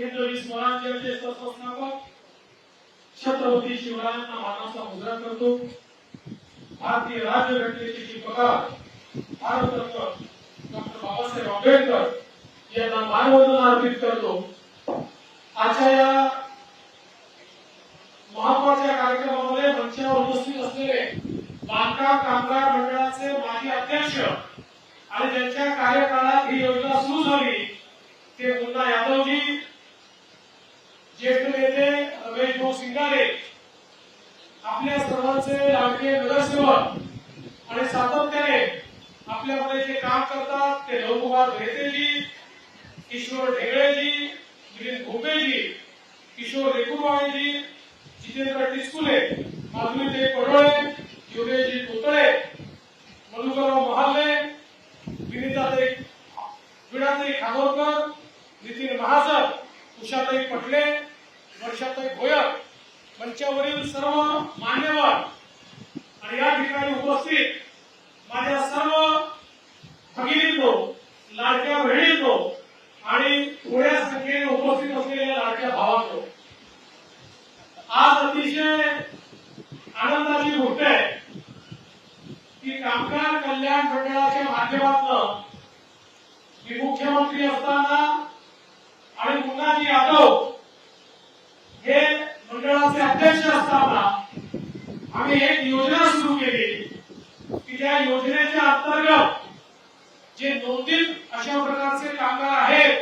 केंद्र स्वराज्याचे संस्थापक छत्रपती शिवरायांना मानाचा मुद्रा करतो. भारतीय राज्यघटनेचे शिल्पकार भारतरत्न डॉक्टर बाबासाहेब आंबेडकर यांना मानवंदना अर्पित करतो. आजच्या या महत्त्वाच्या कार्यक्रमामध्ये मंचावर उपस्थित असलेले बांधकाम कामगार मंडळाचे माजी अध्यक्ष आणि ज्यांच्या कार्यकाळात ही योजना सुरू झाली ते मुन्ना यादवजी ज्येष्ठ नेते रमेश भाऊ सिंगारे आपल्या सर्वांचे लाडके नगरसेवक आणि सातत्याने आपल्यामध्ये जे काम करतात ते नवकुमार रेतेजी किशोर ढेगळेजी उपस्थित माझ्या सर्व भगिनींनो लाडक्या बहिणींनो आणि थोड्या संख्येने उपस्थित असलेल्या लाडक्या भावांनो आज अतिशय आनंदाची गोष्ट आहे की कामगार कल्याण मंडळाच्या माध्यमातून मी मुख्यमंत्री असताना आणि मुन्नाजी यादव हे मंडळाचे अध्यक्ष असताना आम्ही एक योजना सुरू केली. त्या योजनेच्या अंतर्गत जे नोंदीत अशा प्रकारचे कामगार आहेत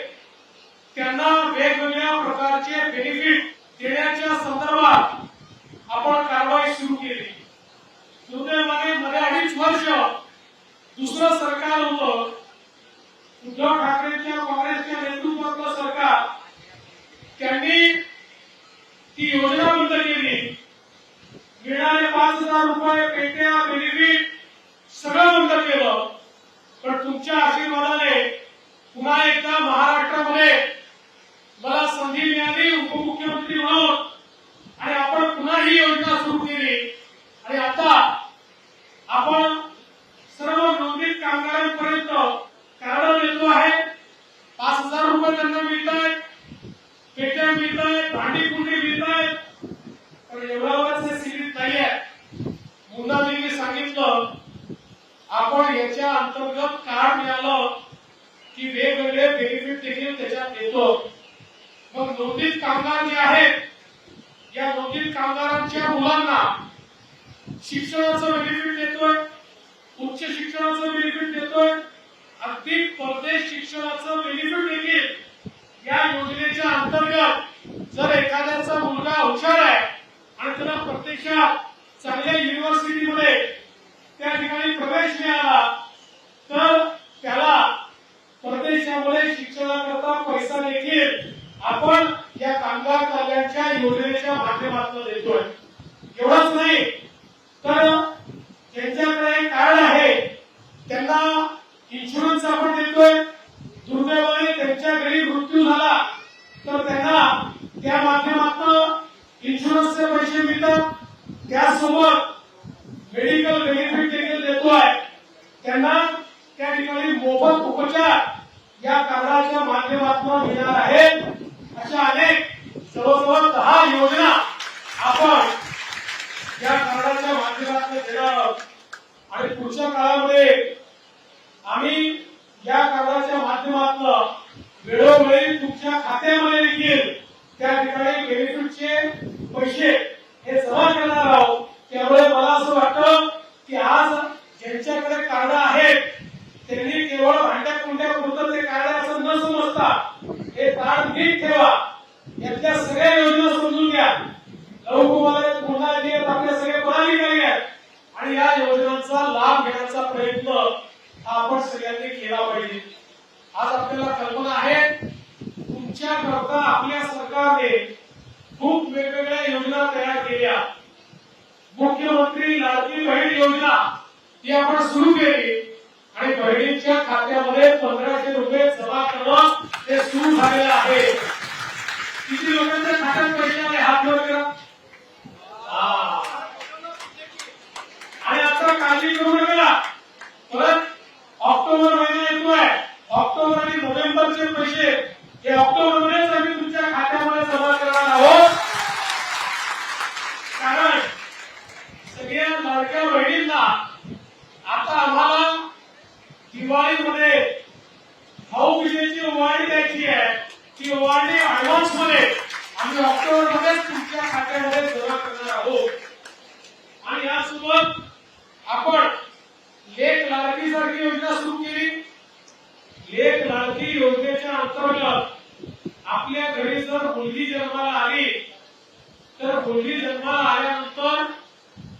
त्यांना वेगवेगळ्या प्रकारचे बेनिफिट देण्याच्या संदर्भात आपण कारवाई सुरू केली. दुर्दैवाने मध्ये अडीच वर्ष दुसरं सरकार होतं. उद्धव ठाकरेंच्या काँग्रेसच्या नेतृत्वातलं सरकार त्यांनी ती योजना बंद केली मिळणारे पाच हजार रुपये पेट्या बेनिफिट सगळं बंद केलं. पण तुमच्या आशीर्वादाने पुन्हा एकदा महाराष्ट्रामध्ये मला संधी मिळाली उपमुख्यमंत्री म्हणून. आणि आपण पुन्हा ही योजना सुरू केली आणि आता आपण सर्व नोंदणीत कामगारांपर्यंत कार्ड देतो आहे पाच हजार रुपये त्यांना मिळत आहेत पेट्या मिळत आहेत भांडी कुंडी मिळत आहेत पण एवढ्यावरच हे सीमित नाही आहे मुन्नाजींनी सांगितलं आपण याच्या अंतर्गत कार्ड मिळालं की वेगवेगळे बेनिफिट देखील त्याच्यात येतो. मग नोंदीत कामगार जे आहेत या नोंदीत कामगारांच्या मुलांना शिक्षणाचं बेनिफिट देतोय उच्च शिक्षणाचं बेनिफिट देतोय अगदी परदेश शिक्षणाचं बेनिफिट देखील या योजनेच्या अंतर्गत जर एखाद्याचा मुलगा हुशार आहे आणि त्याला प्रत्यक्षात चांगल्या युनिव्हर्सिटीमध्ये त्या ठिकाणी प्रवेश मिळाला तर त्याला परदेशामध्ये शिक्षणाकरता पैसा देखील आपण या कामगार कार्याच्या योजनेच्या माध्यमातून देतोय. एवढंच नाही तर ज्यांच्याकडे कार्ड आहे त्यांना इन्शुरन्स आपण देतोय. दुर्दैवाने त्यांच्या घरी मृत्यू झाला तर त्यांना त्या माध्यमातून इन्शुरन्सचे पैसे मिळतात. त्यासोबत मेडिकल बेनिफिट देखील देतोय त्यांना त्या ठिकाणी मोफत उपचार या कार्डाच्या माध्यमातून मिळणार आहेत अशा अनेक जवळजवळ दहा योजना आपण या कार्डाच्या माध्यमातून देणार आहोत. आणि पुढच्या काळामध्ये आम्ही या कार्डाच्या माध्यमातून वेळोवेळी तुमच्या खात्यामध्ये देखील त्या ठिकाणी बेनिफिटचे पैसे हे जमा करणार आहोत. त्यामुळे मला असं वाटतं की आज ज्यांच्याकडे कार्ड आहेत. त्यांनी केवळ भांड्या कुंड्या पुरतं ते कार्ड असं न समजता हे ताण नीट ठेवा. यातल्या सगळ्या योजना समजून घ्या. लवकुमार पुन्हा आहेत आपल्या सगळ्या पदाधिकारी आहेत. आणि या योजनांचा लाभ घेण्याचा प्रयत्न हा आपण सगळ्यांनी केला पाहिजे. आज आपल्याला कल्पना आहे तुमच्या करता आपल्या सरकारने खूप वेगवेगळ्या योजना तयार केल्या. मुख्यमंत्री लाडकी बहीण योजना ही आपण सुरू केली. आणि बहिणीच्या खात्यामध्ये पंधराशे रुपये जमा करणं ते सुरू झालेलं आहे. किती लोकांच्या खात्यात पैसे आले? हात वर करा हा. आणि आता काळजी करू नका परत ऑक्टोबर महिना येतोय ऑक्टोबर आणि नोव्हेंबरचे पैसे हे ऑक्टोबर मध्येच आम्ही तुमच्या ती ओवाळणी ऍडव्हान्समध्ये आम्ही तुमच्या खात्यामध्ये करणार आहोत. आणि यासोबत आपण लेख लाडकी सारखी योजना सुरू केली. लेख लाडकी योजनेच्या अंतर्गत आपल्या घरी जर मुलगी जन्माला आली तर मुलगी जन्माला आल्यानंतर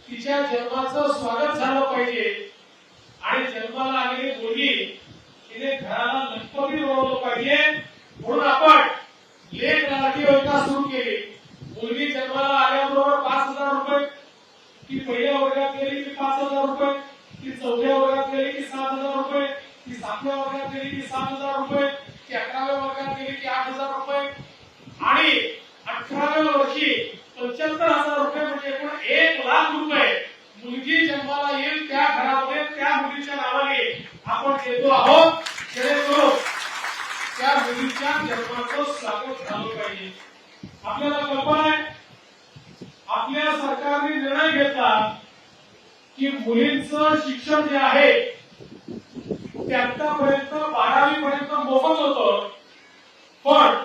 तिच्या जन्माचं स्वागत झालं पाहिजे. आणि जन्माला आलेली मुलगी तिने घराला लखपती बनवलं पाहिजे म्हणून आपण लेख लाडकी योजना सुरू केली मुलगी जन्माला आल्याबरोबर पाच हजार रुपये ती पहिल्या वर्गात गेली की पाच हजार रुपये ती चौथ्या वर्गात गेली की सात हजार रुपये ती सातव्या वर्गात गेली की सात हजार रुपये ती अकराव्या वर्गात गेली की आठ हजार रुपये. आणि अठराव्या वर्षी पंच्याहत्तर हजार रुपये म्हणजे एकूण एक लाख रुपये मुलगी जन्माला येईल त्या घरामध्ये त्या मुलीच्या नावाने आपण देतो आहोत. जेणेकरून त्या मुलीच्या जन्माचं स्वागत झालं पाहिजे. आपल्याला कल्पना आहे आपल्या सरकारने निर्णय घेतला की मुलींचं शिक्षण जे आहे ते आतापर्यंत बारावी पर्यंत मोफत होतं. पण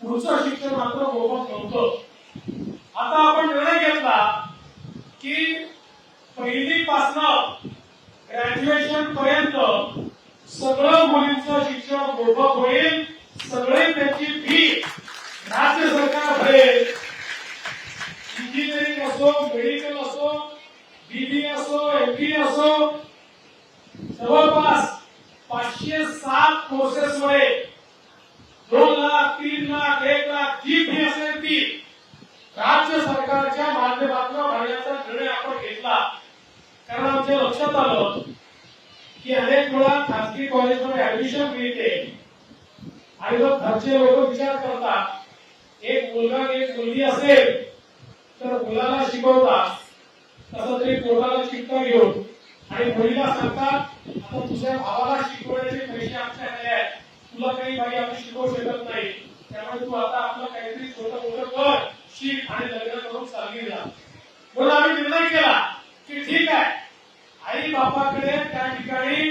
पुढचं शिक्षण मात्र मोफत नव्हतं. आता आपण निर्णय घेतला की पहिली पासन ग्रॅज्युएशन पर्यंत सगळं मुलींचं शिक्षण मोफत होईल सगळे त्याची फी राज्य सरकार भरेल इंजिनिअरिंग असो मेडिकल असो बीबी असो एमबी असो जवळपास पाचशे सात कोर्सेस मध्ये दोन लाख तीन लाख एक लाख जी फी असेल ती राज्य सरकारच्या माध्यमातून भरण्याचा निर्णय आपण घेतला कारण आमच्या लक्षात आलं की अनेक वेळा खासगी कॉलेजमध्ये ऍडमिशन मिळते. आणि मग घरचे लोक विचार करतात एक मुलगा एक मुलगी असेल तर मुलाला शिकवतात तसं तरी पोटाला शिकता घेऊन. आणि मुलीला सांगतात आता तुझ्या भावाला शिकवण्याचे पैसे आमच्याकडे आहेत. तुला काही भाई आम्ही शिकवू शकत नाही. त्यामुळे तू आता आपलं काहीतरी छोटं मोठं कर शिक आणि लग्न करून चालली जा. म्हणून आम्ही निर्णय केला की ठीक आहे. आई बापाकडे त्या ठिकाणी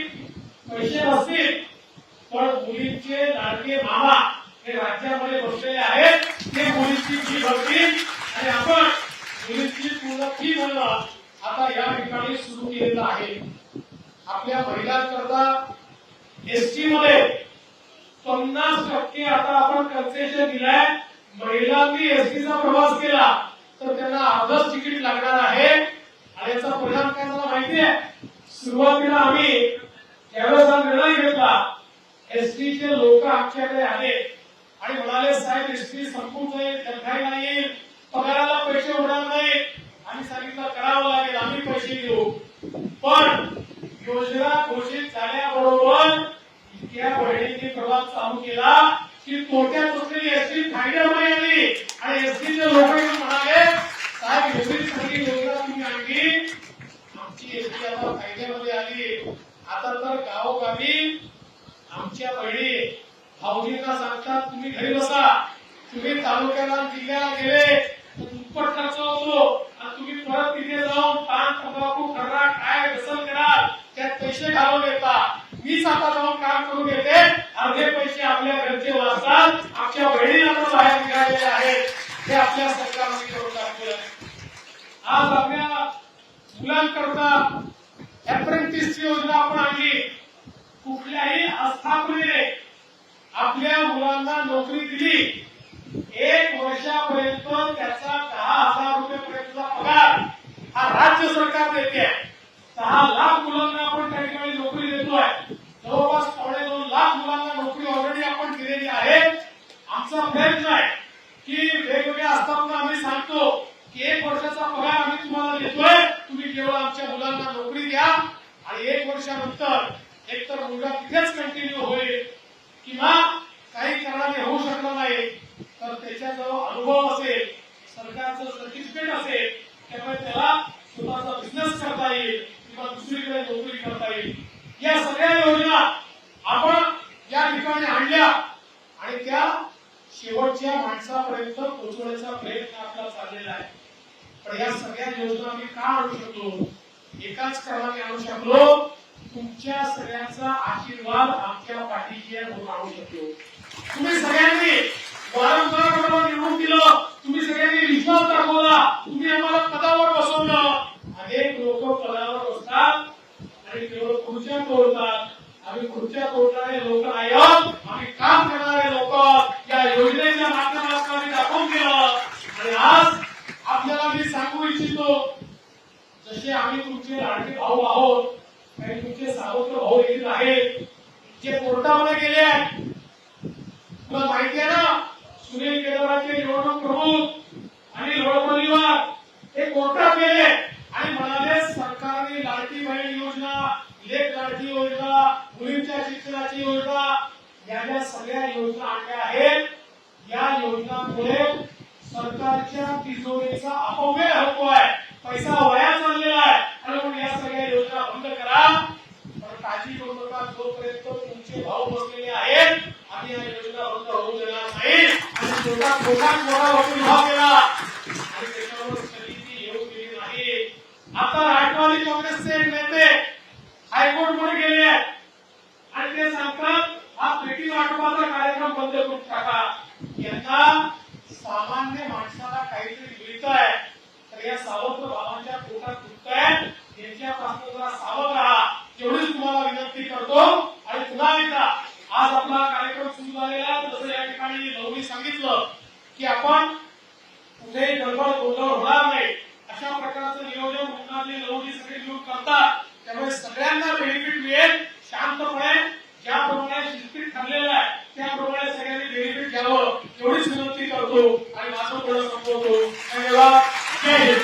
पैसे नसतील पण मुलींचे लाडके मामा हे राज्यामध्ये बसलेले आहेत. ते मुलींची फी भरतील. आणि आपण मुलींची पूर्ण फी भरणं आता या ठिकाणी सुरू केलेलं आहे. आपल्या महिलांकरता एसटी मध्ये पन्नास टक्के आता आपण कन्सेशन दिलाय. महिलांनी एसटीचा प्रवास केला तर त्यांना अर्धच तिकीट लागणार आहे. आणि याचा परिणाम काय झाला माहितीये? सुरुवातीला आम्ही त्यावेळेस हा निर्णय घेतला. एसटीचे लोक आमच्याकडे आले आणि म्हणाले साहेब एसटी संपून जाईल नाही येईल पगाराला पैसे होणार नाही आम्ही सांगितलं करावं लागेल आम्ही पैसे घेऊ. पण योजना घोषित झाल्याबरोबर इतक्या बहिणींनी प्रवास चालू केला की तोट्यात असलेली एसटी फायद्यामध्ये आली आणि एसटीचे लोक येऊन म्हणाले साहेब एवढी चांगली योजना तुम्ही आणली आमची एसटी आता फायद्यामध्ये आली आता तर गावोगावी आमच्या बहिणी भाऊजींना सांगतात तुम्ही घरी बसा. तुम्ही तालुक्याला जिल्ह्याला गेले तर दुप्पट खर्च होतो. आणि तुम्ही परत तिथे जाऊन पान तंबाखू खर्रा काय व्यसन कराल त्यात पैसे घालून येता. मीच आता जाऊन काम करून घेते अर्धे पैसे आपल्या घरचे वाचतात. आमच्या बहिणीला पण बाहेर निघालेले आहेत. हे आपल्या सरकारने करून दाखवलं आज आपल्या मुलांकरता अप्रेंटिसची योजना आपण आणली कुठल्याही आस्थापनेने आपल्या मुलांना नोकरी दिली एक वर्षापर्यंत त्याचा दहा हजार रुपयेपर्यंतचा पगार हा राज्य सरकार देते दहा लाख मुलांना आपण त्या ठिकाणी नोकरी देतोय. जवळपास पावणे दोन लाख मुलांना नोकरी ऑलरेडी आपण दिलेली आहे. आमचा प्रयत्न आहे की वेगवेगळ्या आस्थापना आम्ही सांगतो की एक वर्षाचा पगार आम्ही तुम्हाला देतोय. तुम्ही केवळ आमच्या मुलांना नोकरी द्या आणि एक वर्षानंतर माझा मुलगा तिथेच कंटिन्यू होईल किंवा काही कारणाने होऊ शकलं नाही. तर त्याच्याजवळ अनुभव असेल सरकारचं सर्टिफिकेट असेल त्यामुळे त्याला स्वतःचा बिझनेस करता येईल किंवा दुसरीकडे नोकरी करता येईल. या सगळ्या योजना आपण या ठिकाणी आणल्या आणि त्या शेवटच्या माणसापर्यंत पोहोचवण्याचा प्रयत्न आपला चाललेला आहे. पण या सगळ्या योजना आम्ही का आणू शकलो? एकाच कारणाने आणू शकलो? तुमच्या सगळ्यांचा आशीर्वाद आमच्या पाठीशी राहू शकतो तुम्ही सगळ्यांनी वारंवार निवडून दिलं. तुम्ही सगळ्यांनी विश्वास दाखवला. तुम्ही आम्हाला पदावर बसवलं. अनेक लोक पदावर बसतात आणि केवळ खुर्च्या तोडतात. आम्ही खुर्च्या तोडणारे लोक आहोत आम्ही काम करणारे लोक या योजनेच्या माध्यमातून आम्ही दाखवून दिलं. आणि आज आपल्याला मी सांगू इच्छितो जसे आम्ही तुमचे लाडके भाऊ आहोत तुमचे सावत्र भाऊ येत आहेत. जे कोर्टामध्ये गेले आहेत. तुला माहिती आहे ना सुनील केदाराचे निवडणूक प्रमुख आणि लोकपरिवार हे कोर्टात गेले आणि म्हणाले सरकारने लाडकी बहीण योजना लेख लाडकी योजना मुलींच्या शिक्षणाची योजना या ज्या सगळ्या योजना आणल्या आहेत या योजनांमुळे सरकारच्या तिजोरीचा अपव्यय होतो आहे पैसा वया चाललेला आहे. म्हणून या सगळ्या योजना बंद करा. पण काळजी करू नका जोपर्यंत तुमचे भाव बसलेले आहेत आम्ही या योजना बंद होऊ देणार नाही. आणि जोरात जोरात मोठा वापरून भाव केला आणि त्याच्यावर स्थगिती येऊ दिली नाही. आता राष्ट्रवादी काँग्रेसचे एक नेते हायकोर्टमध्ये गेले आहेत आणि ते सांगतात हा पेटी वाटपाचा कार्यक्रम बंद करून टाका यांना सामान्य माणसाला काहीतरी मिळत आहे तर या सावत्र भावांच्या पोटात दुखत यांच्यापासून जरा सावध राहा एवढीच तुम्हाला विनंती करतो आणि पुन्हा एकदा आज आपला कार्यक्रम सुरू झालेला तसं या ठिकाणी नवमी सांगितलं की आपण कुठेही गडबड गोंधळ होणार नाही. अशा प्रकारचं नियोजन मुंडातले नवजी सगळे मिळून करतात. त्यामुळे सगळ्यांना बेनिफिट मिळेल. शांतपणे ज्याप्रमाणे शिस्तीत ठरलेलं आहे त्याप्रमाणे सगळ्यांनी बेनिफिट घ्यावं. एवढीच विनंती करतो आणि माझं थोडं संपवतो. धन्यवाद. जय हिंद.